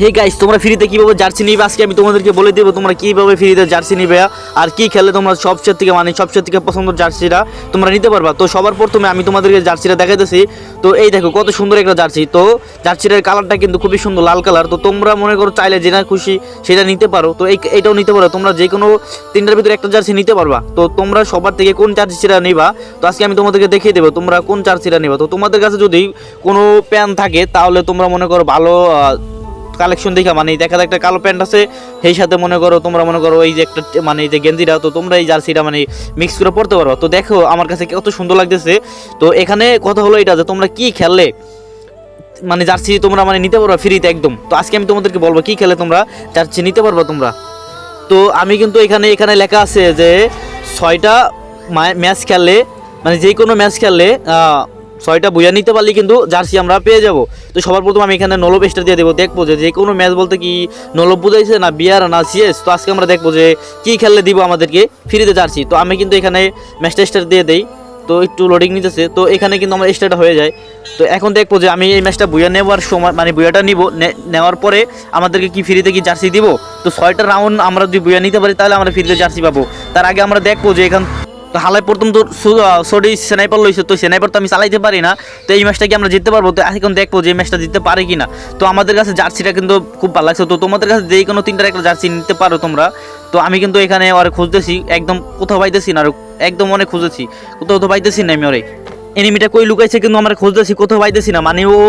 Hey guys তোমরা ফ্রিতে কীভাবে জার্সি নিবে? আজকে আমি তোমাদেরকে বলে দেবো তোমরা কীভাবে ফ্রিতে জার্সি নিবে আর কি খেলে তোমরা সবচেয়ে থেকে মানে সবচেয়ে থেকে পছন্দ জার্সিটা তোমরা নিতে পারবা। তো সবার প্রথমে আমি তোমাদেরকে জার্সিটা দেখাইতেছি। তো এই দেখো কত সুন্দর একটা জার্সি তো জার্সিটার কালারটা কিন্তু খুবই সুন্দর, লাল কালার তো তোমরা মনে করো চাইলে যেটা খুশি সেটা নিতে পারো। তো এই এটাও নিতে পারো। তোমরা যে কোনো তিনটার ভিতরে একটা জার্সি নিতে পারবা। তো তোমরা সবার থেকে কোন জার্সিটা নিবা? তো আজকে আমি তোমাদেরকে দেখিয়ে দেবো তোমরা কোন জার্সিটা নিবা। তো তোমাদের কাছে যদি কোনো প্যান থাকে, তাহলে তোমরা মনে করো ভালো কালেকশন দেখা মানে দেখা একটা কালো প্যান্ট আছে, সেই সাথে মনে করো তোমরা মনে করো এই যে একটা মানে এই যে গেঞ্জিটা, তো তোমরা এই জার্সিটা মানে মিক্স করে পড়তে পারো তো দেখো, আমার কাছে কত সুন্দর লাগতেছে। তো এখানে কথা হলো এটা যে, তোমরা কি খেললে? মানে জার্সি তোমরা মানে নিতে পারবা ফ্রিতে একদম। তো আজকে আমি তোমাদেরকে বলব, কি খেলে তোমরা? জার্সি নিতে পারবা তোমরা? তো আমি কিন্তু এখানে এখানে লেখা আছে যে, ছয়টা ম্যাচ খেললে মানে যে কোনো ম্যাচ খেললে ছয়টা বুঝা নিতে পারলে কিন্তু জার্সি আমরা পেয়ে যাব। তো সবার প্রথম আমি এখানে নলব স্টার দিয়ে দেবো। দেখব যে যে কোনো ম্যাচ বলতে কি নলব বুঝাইছে না বিয়ার না সিএস? তো আজকে আমরা দেখব যে কী খেললে দিব আমাদেরকে ফ্রিতে জার্সি। তো আমি কিন্তু এখানে ম্যাচটা স্টার দিয়ে দেই। তো একটু লোডিং নিতেছে। তো এখানে কিন্তু আমার স্টার্ট হয়ে যায়। তো এখন দেখব যে আমি এই ম্যাচটা বুয়া নেওয়ার সময় মানে বুয়াটা নিব। নেওয়ার পরে আমাদেরকে কি ফ্রিতে কি জার্সি দিব? তো ছয়টা রাউন্ড আমরা যদি বুয়া নিতে পারি, তাহলে আমরা ফ্রিতে জার্সি পাবো। তার আগে আমরা দেখব যে এখান তো হালাই প্রথম তো সরি স্নাইপার লইছে, তো স্নাইপার তো আমি চালাইতে পারি না। তো এই ম্যাচটা কি আমরা জিততে পারব? তো এখন দেখব যে ম্যাচটা জিততে পারে কি না তো আমাদের কাছে জার্সিটা কিন্তু খুব ভালো লাগছে। তো তোমাদের কাছে যেই কোনো তিনটার একটা জার্সি নিতে পারো তোমরা। তো আমি কিন্তু এখানে ওরে খুঁজতেছি, একদম কোথাও পাইতেছি না। আর একদম অনেক খুঁজেছি। কোথাও তো পাইতেছি না আমি ওরে। এনিমিটা কই লুকাইছে কিন্তু আমরা খুঁজতেছি, কোথাও পাইতেছি না। মানে ও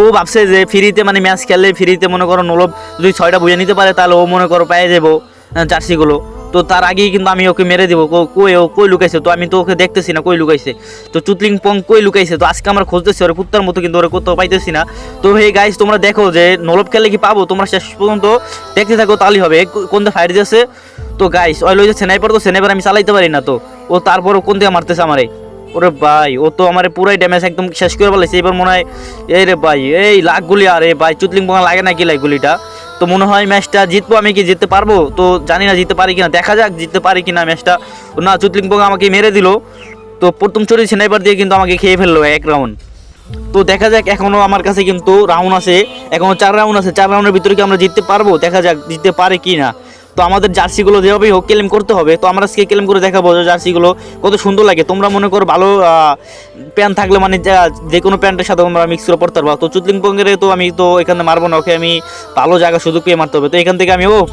ও ভাবছে যে ফ্রিতে মানে ম্যাচ খেললে ফ্রিতে মনে করো নলব যদি ছয়টা বুঝে নিতে পারে, তাহলে ও মনে করো পেয়ে যাব জার্সিগুলো। তো তার আগেই কিন্তু আমি ওকে মেরে দেবো। কই ও কই লুকাইছে? তো আমি তো ওকে দেখতেছি না কই লুকাইছে। তো চুতলিং পং কই লুকাইছে? তো আজকে আমরা খুঁজতেছি, ওরে কুত্তার মতো কিন্তু ওরে কোথাও পাইতেছি না। তো হে গাইস তোমরা দেখো যে নলব খেলে কি পাবো? তোমরা শেষ পর্যন্ত দেখতে থাকো, তাহলেই হবে। কোন ফায়ার দিয়েছে? তো গাইস ওই লইছে সেনাইপার তো সেনাইপার আমি চালাইতে পারি না তো। ও তারপর কোন দিকে মারতেছে আমারে? ওরে ভাই, ও তো আমার পুরাই ড্যামেজ একদম শেষ করে বলেছে এবার মনে হয়, এই রে ভাই, এই লাখ গুলি, আরে ভাই, চুতলিং পোঙা লাগে না কি লাগ গুলিটা? তো মনে হয় ম্যাচটা জিতবো আমি কি জিততে পারব? তো জানি না জিততে পারি কিনা, দেখা যাক জিততে পারি কিনা ম্যাচটা। না, চুতলিং পোকা আমাকে মেরে দিল। তো প্রথম চুরি স্নাইপার দিয়ে কিন্তু আমাকে খেয়ে ফেলল এক রাউন্ড তো দেখা যাক এখনও আমার কাছে কিন্তু রাউন্ড আছে। এখনও চার রাউন্ড আছে, চার রাউন্ডের ভিতরে কি আমরা জিততে পারব? দেখা যাক, জিততে পারে কি না তো আমাদের জার্সিগুলো যেভাবেই হোক ক্লেম করতে হবে। তো আমরা আজকে ক্লেম করে দেখাবো যে জার্সিগুলো কত সুন্দর লাগে। তোমরা মনে করো ভালো প্যান্ট থাকলে মানে যা- কোনো প্যান্টের সাথে তোমরা মিক্স করে পড়তে পারব। তো চুতলিং পঙ্গের তো আমি তো এখানে মারবো না, ওকে আমি ভালো জায়গা সুযোগ পেয়ে মারতে হবে। তো এখান থেকে আমি, ও,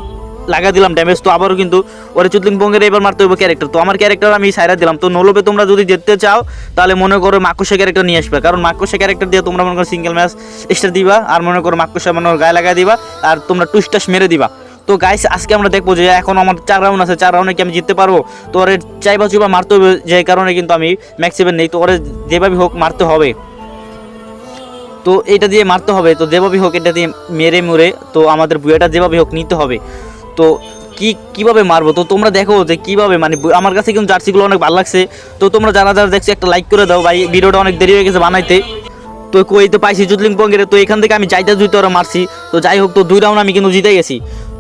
লাগা দিলাম ড্যামেজ তো আবারও কিন্তু ওরে চুতলিং পঙ্গের এবার মারতে হবে ক্যারেক্টার তো আমার ক্যারেক্টার আমি সাইরা দিলাম। তো নলবে তোমরা যদি যেতে চাও, তাহলে মনে করো মাকুসা ক্যারেক্টার নিয়ে আসবে। কারণ মাকুসা ক্যারেক্টার দিয়ে তোমরা মনে করো সিঙ্গেল ম্যাচ স্টার দিবা, আর মনে করো মাকুসা মনে করো গায়ে লাগাই দিবা, আর তোমরা টুসটাস মেরে দিবা। তো গাইস আজকে আমরা দেখব যে এখন আমার চার রাউন্ড আছে, চার রাউন্ডে কি আমি জিততে পারব? তো ওরে চাইবা চুইবা মারতে হবে, যে কারণে কিন্তু আমি ম্যাক্সিমেন নেই, তো ওরে যেভাবে হোক মারতে হবে। তো এটা দিয়ে মারতে হবে, তো যেভাবে হোক এটা দিয়ে মেরে মুরে, তো আমাদের বুয়াটা যেভাবে হোক নিতে হবে। তো কি, কীভাবে মারবো? তো তোমরা দেখো যে কীভাবে মানে আমার কাছে কিন্তু জার্সিগুলো অনেক ভালো লাগছে। তো তোমরা যারা যারা দেখছ, একটা লাইক করে দাও ভাই, ভিডিওটা অনেক দেরি হয়ে গেছে বানাইতে। তো কই, তো পাইছি জুতলিং পঙ্গের, তো এখান থেকে আমি যাইতে জুইতে ওরা মারছি। তো যাই হোক, তো দুই রাউন্ড আমি কিন্তু জিতে গেছি।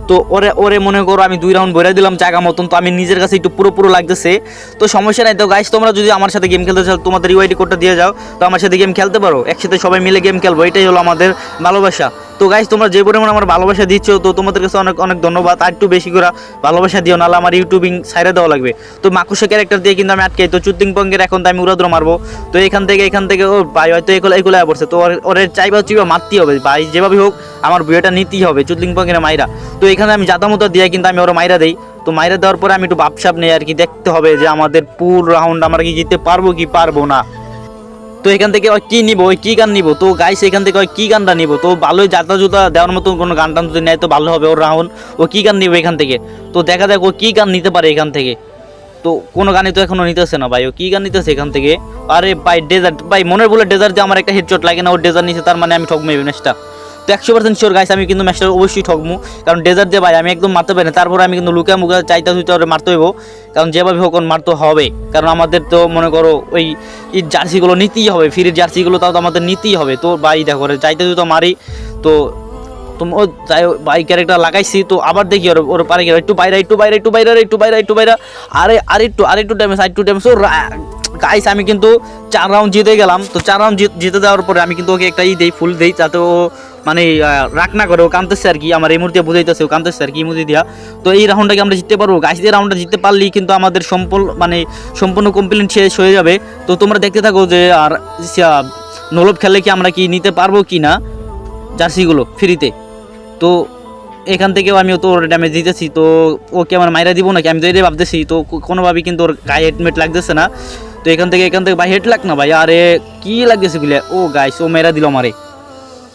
তো ওরে ওরে মনে করো আমি দুই রাউন্ড বইরা দিলাম জায়গা মতন, তো আমি নিজের কাছে একটু পুরো পুরো লাগতেছে। তো সমস্যা নাই তো গাইস তোমরা যদি আমার সাথে গেম খেলতে চাও, তোমাদের ইউআইডি কোডটা দিয়ে যাও, তো আমার সাথে গেম খেলতে পারো, একসাথে সবাই মিলে গেম খেলব, এটাই হলো আমাদের ভালোবাসা। তো গাইস তোমরা যে পরিমাণ আমার ভালোবাসা দিচ্ছ, তো তোমাদের কাছে অনেক অনেক ধন্যবাদ। আর একটু বেশি করে ভালোবাসা দিও, নাহলে আমার ইউটিউবিং সাইডে দেওয়া লাগবে। তো মাকুসা ক্যারেক্টার দিয়ে কিন্তু আমি আটকে, তো চুতিং পঙ্গের এখন তো আমি উড়াদুরা মারবো। তো এখান থেকে এখান থেকে, ও ভাই, হয়তো এগুলো এগুলো পড়ছে। তো ওর- চাইবা চিবা মারতেই হবে। ভাই, যেভাবে হোক, আমার বিয়েটা নিতেই হবে চুতলিং পঙ্গের মাইরা। তো এখানে আমি জাতামতো দিয়ে কিন্তু আমি ওরা মাইরা দেই। তো মাইরা দেওয়ার পরে আমি একটু বাপসাপ নেই আর কি, দেখতে হবে যে আমাদের পুর রাউন্ড আমরা কি জিততে পারব কি পারব না। তো এখান থেকে ওই কি নিবো, ওই কি গান নিবো? তো গাইস এখান থেকে ওই কি গানটা নিবো? তো ভালোই জাতা জুতা দেওয়ার মতন কোনো গান টান যদি নেয় তো ভালো হবে, ও রাহুল, ও কি গান নিবো এখান থেকে? তো দেখা যাক ও কি গান নিতে পারে এখান থেকে। তো কোনো গানে তো এখনও নিতেছে না ভাই, ও কি গান নিতেছে এখান থেকে? আরে ভাই ডেজার্ট ভাই, মনের বলে ডেজার্ট যে আমার একটা হেডশট লাগে না, ও ডেজার্ট নিচ্ছে তার মানে আমি ঠকবো এই তো একশো পার্সেন্ট শিওর গাইস আমি কিন্তু ম্যাচটা অবশ্যই ঠকবো কারণ ডেজার্ট দিয়ে ভাই আমি একদম মারতে পারি না। তারপরে আমি কিন্তু লুকা মুকা চাইতে ওরে মারতে হইব। কারণ যেভাবে হোক মারতে হবে। কারণ আমাদের তো মনে করো ওই জার্সিগুলো নিতেই হবে। ফ্রির জার্সিগুলো তাও তো আমাদের নিতেই হবে। তো ভাই দেখো চাইতে তো মারি তো তুমি ও হোক, ভাই ক্যারেক্টার লাগাইছি তো আবার দেখি ওর ওর পারে একটু বাইরে একটু বাইরে একটু বাইরে একটু বাইরে একটু বাইরে। আরে আর একটু আর একটু ড্যামেজ আর একটু ড্যামেজ ও গাইস আমি কিন্তু চার রাউন্ড জিতে গেলাম। তো চার রাউন্ড জিতে দেওয়ার পরে আমি কিন্তু ওকে একটা ই দেই, ফুল দেই, যাতে ও মানে রাগ না করে, ও কাঁদতেছে আর কি। আমার এই মুহূর্তে বুঝাইতেছে, ও কাঁদতেছে আর কি মুদি দিয়া। তো এই রাউন্ডটাকে আমরা জিততে পারব। গাইস এই রাউন্ডটা জিততে পারলেই কিন্তু আমাদের সম্পূর্ণ মানে সম্পূর্ণ কমপ্লিট শেষ হয়ে যাবে। তো তোমরা দেখতে থাকো যে, আর নলব খেলে কি আমরা কি নিতে পারব কি না? জার্সিগুলো, ফ্রিতে। তো এখান থেকেও আমি তো ওর ড্যামেজ দিতেছি। তো ওকে আমার মাইরা দিব নাকি? আমি তো এটাই ভাবতেছি। তো কোনোভাবেই কিন্তু ওর গায়ে হেডমেট লাগতেছে না। তো এখান থেকে এখান থেকে, ভাই হেড লাগ না ভাই, আরে কি লাগতেছে গুলে ও গাইস ও মেরা দিল আমারে।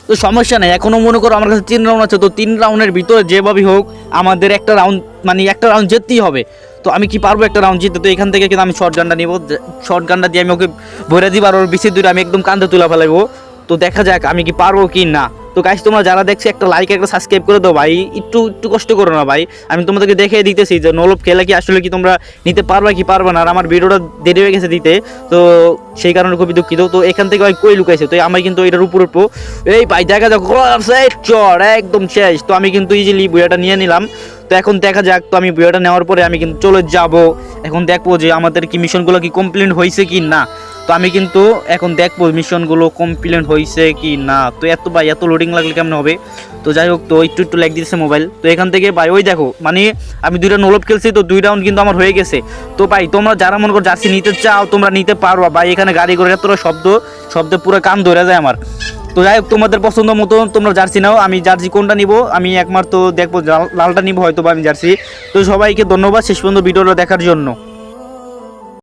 তো সমস্যা নেই, এখনও মনে করো আমার কাছে তিন রাউন্ড আছে, তো তিন রাউন্ডের ভিতরে যেভাবেই হোক, আমাদের একটা রাউন্ড মানে একটা রাউন্ড জিততেই হবে। তো আমি কি পারব একটা রাউন্ড জিততে? তো এখান থেকে কিন্তু আমি শর্ট গানটা নিব শর্ট গানটা দিয়ে আমি ওকে ভরে দিব, আর ওর বেশি দূরে আমি একদম কান্দে তুলা ফেলাবো তো দেখা যাক, আমি কি পারব কি না। তো গাইস তোমরা যারা দেখছি, একটা লাইক একটা সাবস্ক্রাইব করে দাও ভাই। একটু একটু কষ্ট করো না ভাই। আমি তোমাদেরকে দেখে দিতেছি যে নলব খেলে কি আসলে কি তোমরা নিতে পারবা কি পারবে না। আর আমার ভিডিওটা দেরি হয়ে গেছে দিতে। তো সেই কারণে খুবই দুঃখিত। তো এখান থেকে ভাই কই লুকাইছে? তো আমি কিন্তু এটার উপর উপর এই ভাই, দেখা যাক। চর একদম শেষ। তো আমি কিন্তু ইজিলি বইয়াটা নিয়ে নিলাম। তো এখন দেখা যাক। তো আমি বইয়াটা নেওয়ার পরে আমি কিন্তু চলে যাব। এখন দেখব যে আমাদের কি মিশনগুলো কি কমপ্লিট হয়েছে কি না। তো আমি কিন্তু এখন দেখব মিশনগুলো কমপ্লিট হয়েছে কি না। তো এত ভাই, এত লোডিং লাগলে কেমন হবে? তো যাই হোক, তো একটু একটু ল্যাগ দিতেছে মোবাইল তো এখান থেকে ভাই, ওই দেখো মানে আমি দুইটা নলব খেলছি, তো দুই রাউন্ড কিন্তু আমার হয়ে গেছে। তো ভাই, তোমরা যারা মনে করো জার্সি নিতে চাও, তোমরা নিতে পারো ভাই, এখানে গাড়ি করে এতটা শব্দ, শব্দে পুরো কান ধরে যায় আমার। তো যাই হোক, তোমাদের পছন্দ মতো তোমরা জার্সি নাও। আমি জার্সি কোনটা নিব? আমি একমাত্র দেখব লালটা নিব হয়তো বা আমি জার্সি তো সবাইকে ধন্যবাদ শেষ পর্যন্ত ভিডিওটা দেখার জন্য।